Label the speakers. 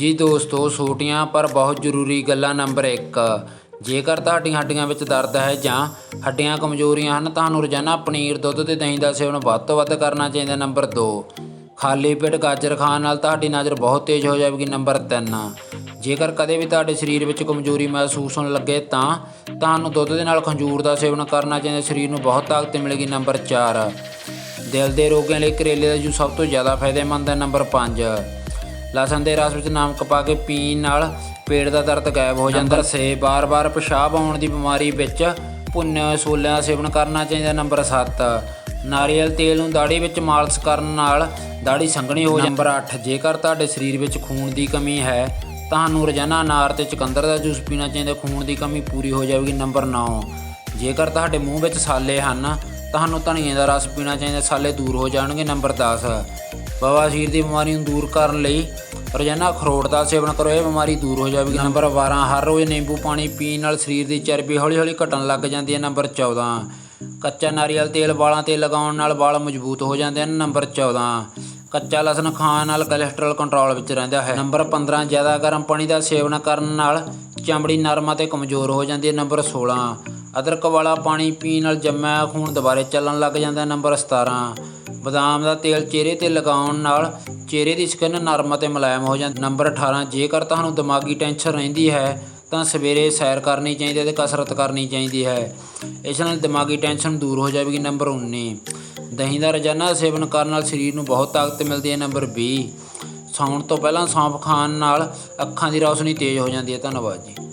Speaker 1: ਜੀ ਦੋਸਤੋ ਛੋਟੀਆਂ ਪਰ ਬਹੁਤ ਜ਼ਰੂਰੀ ਗੱਲਾਂ ਨੰਬਰ 1 ਜੇਕਰ ਤੁਹਾਡੀਆਂ ਹੱਡੀਆਂ ਵਿੱਚ ਦਰਦ ਹੈ ਜਾਂ ਹੱਡੀਆਂ ਕਮਜ਼ੋਰੀਆਂ ਹਨ, ਤੁਹਾਨੂੰ ਰੋਜ਼ਾਨਾ ਪਨੀਰ, ਦੁੱਧ ਤੇ ਦਹੀਂ ਦਾ ਸੇਵਨ ਵੱਧ ਤੋਂ ਵੱਧ ਕਰਨਾ ਚਾਹੀਦਾ ਨੰਬਰ 2 ਖਾਲੀ ਪੇਟ ਗਾਜਰ ਖਾਣ ਨਾਲ ਤੁਹਾਡੀ ਨਜ਼ਰ ਬਹੁਤ ਤੇਜ਼ ਹੋ ਜਾਵੇਗੀ ਨੰਬਰ 3 ਜੇਕਰ ਕਦੇ ਵੀ ਤੁਹਾਡੇ ਸਰੀਰ ਵਿੱਚ ਕਮਜ਼ੋਰੀ ਮਹਿਸੂਸ ਹੋਣ ਲੱਗੇ ਤਾਂ ਤੁਹਾਨੂੰ ਦੁੱਧ ਦੇ ਨਾਲ ਖੰਜੂਰ ਦਾ ਸੇਵਨ ਕਰਨਾ ਚਾਹੀਦਾ, ਸਰੀਰ ਨੂੰ ਬਹੁਤ ਤਾਕਤ ਮਿਲੇਗੀ ਨੰਬਰ 4 ਦਿਲ ਦੇ ਰੋਗਾਂ ਲਈ ਕਰੇਲੇ ਦਾ ਜੂਸ ਸਭ ਤੋਂ ਜ਼ਿਆਦਾ ਫਾਇਦੇਮੰਦ ਹੈ ਨੰਬਰ 5 ਲਸਣ ਦੇ ਰਸ ਵਿੱਚ ਨਮਕ ਪਾ ਕੇ ਪੀਣ ਨਾਲ ਪੇਟ ਦਾ ਦਰਦ ਗਾਇਬ ਹੋ ਜਾਂਦਾ। ਸੇ ਬਾਰ-ਬਾਰ ਪਿਸ਼ਾਬ ਆਉਣ ਦੀ ਬਿਮਾਰੀ ਵਿੱਚ ਭੁੰਨੇ ਹੋਏ ਛੋਲਿਆਂ ਦਾ ਸੇਵਨ ਕਰਨਾ ਚਾਹੀਦਾ। ਨੰਬਰ 7 ਨਾਰੀਅਲ ਤੇਲ ਨੂੰ ਦਾੜੀ ਵਿੱਚ ਮਾਲਿਸ਼ ਕਰਨ ਨਾਲ ਦਾੜੀ ਸੰਘਣੀ ਹੋ ਜਾਂਦੀ ਨੰਬਰ 8 ਜੇਕਰ ਤੁਹਾਡੇ ਸਰੀਰ ਵਿੱਚ ਖੂਨ ਦੀ ਕਮੀ ਹੈ ਤੁਹਾਨੂੰ ਰੋਜ਼ਾਨਾ ਅਨਾਰ ਤੇ ਚੁਕੰਦਰ ਦਾ ਜੂਸ ਪੀਣਾ ਚਾਹੀਦਾ। ਖੂਨ ਦੀ ਕਮੀ ਪੂਰੀ ਹੋ ਜਾਵੇਗੀ। ਨੰਬਰ 9 ਜੇਕਰ ਤੁਹਾਡੇ ਮੂੰਹ ਵਿੱਚ ਸਾਲੇ ਹਨ ਤੁਹਾਨੂੰ ਧਨੀਏ ਦਾ ਰਸ ਪੀਣਾ ਚਾਹੀਦਾ। ਸਾਲੇ ਦੂਰ ਹੋ ਜਾਣਗੇ। ਨੰਬਰ 10 ਬਵਾਸੀਰ ਦੀ ਬਿਮਾਰੀ ਨੂੰ ਦੂਰ ਕਰਨ ਲਈ ਰੋਜ਼ਾਨਾ ਅਖਰੋਟ ਦਾ ਸੇਵਨ ਕਰੋ, ਇਹ ਬਿਮਾਰੀ ਦੂਰ ਹੋ ਜਾਵੇਗੀ। ਨੰਬਰ 12 ਹਰ ਰੋਜ਼ ਨਿੰਬੂ ਪਾਣੀ ਪੀਣ ਨਾਲ ਸਰੀਰ ਦੀ ਚਰਬੀ ਹੌਲੀ-ਹੌਲੀ ਘਟਣ ਲੱਗ ਜਾਂਦੀ ਹੈ। ਨੰਬਰ 14 ਕੱਚਾ ਨਾਰੀਅਲ ਤੇਲ ਵਾਲਾਂ ਤੇ ਲਗਾਉਣ ਨਾਲ ਵਾਲ ਮਜ਼ਬੂਤ ਹੋ ਜਾਂਦੇ ਹਨ। ਨੰਬਰ 14 ਕੱਚਾ ਲਸਣ ਖਾਣ ਨਾਲ ਕੋਲੇਸਟ੍ਰੋਲ ਕੰਟਰੋਲ ਵਿੱਚ ਰਹਿੰਦਾ ਹੈ। ਨੰਬਰ 15 ਜ਼ਿਆਦਾ ਗਰਮ ਪਾਣੀ ਦਾ ਸੇਵਨ ਕਰਨ ਨਾਲ ਚਮੜੀ ਨਰਮ ਅਤੇ ਕਮਜ਼ੋਰ ਹੋ ਜਾਂਦੀ ਹੈ। ਨੰਬਰ 16 ਅਦਰਕ ਵਾਲਾ ਪਾਣੀ ਪੀਣ ਨਾਲ ਜੰਮਿਆ ਖੂਨ ਦੁਬਾਰੇ ਚੱਲਣ ਲੱਗ ਜਾਂਦਾ, ਨੰਬਰ 17 ਬਦਾਮ ਦਾ ਤੇਲ ਚਿਹਰੇ ਤੇ ਲਗਾਉਣ ਨਾਲ ਚਿਹਰੇ ਦੀ ਸਕਿਨ ਨਰਮ ਅਤੇ ਮੁਲਾਇਮ ਹੋ ਜਾਂਦੀ। ਨੰਬਰ 18 ਜੇਕਰ ਤੁਹਾਨੂੰ ਦਿਮਾਗੀ ਟੈਨਸ਼ਨ ਰਹਿੰਦੀ ਹੈ, ਤਾਂ ਸਵੇਰੇ ਸੈਰ ਕਰਨੀ ਚਾਹੀਦੀ ਹੈ ਤੇ ਕਸਰਤ ਕਰਨੀ ਚਾਹੀਦੀ ਹੈ। ਇਸ ਨਾਲ ਦਿਮਾਗੀ ਟੈਨਸ਼ਨ ਦੂਰ ਹੋ ਜਾਵੇਗੀ, ਨੰਬਰ 19 ਦਹੀਂ ਦਾ ਰੋਜ਼ਾਨਾ ਸੇਵਨ ਕਰਨ ਨਾਲ ਸਰੀਰ ਨੂੰ ਬਹੁਤ ਤਾਕਤ ਮਿਲਦੀ ਹੈ, ਨੰਬਰ 20 ਸੌਣ ਤੋਂ ਪਹਿਲਾਂ ਸੌਂਫ ਖਾਣ ਨਾਲ ਅੱਖਾਂ ਦੀ ਰੌਸ਼ਨੀ ਤੇਜ਼ ਹੋ ਜਾਂਦੀ ਹੈ। ਧੰਨਵਾਦ ਜੀ।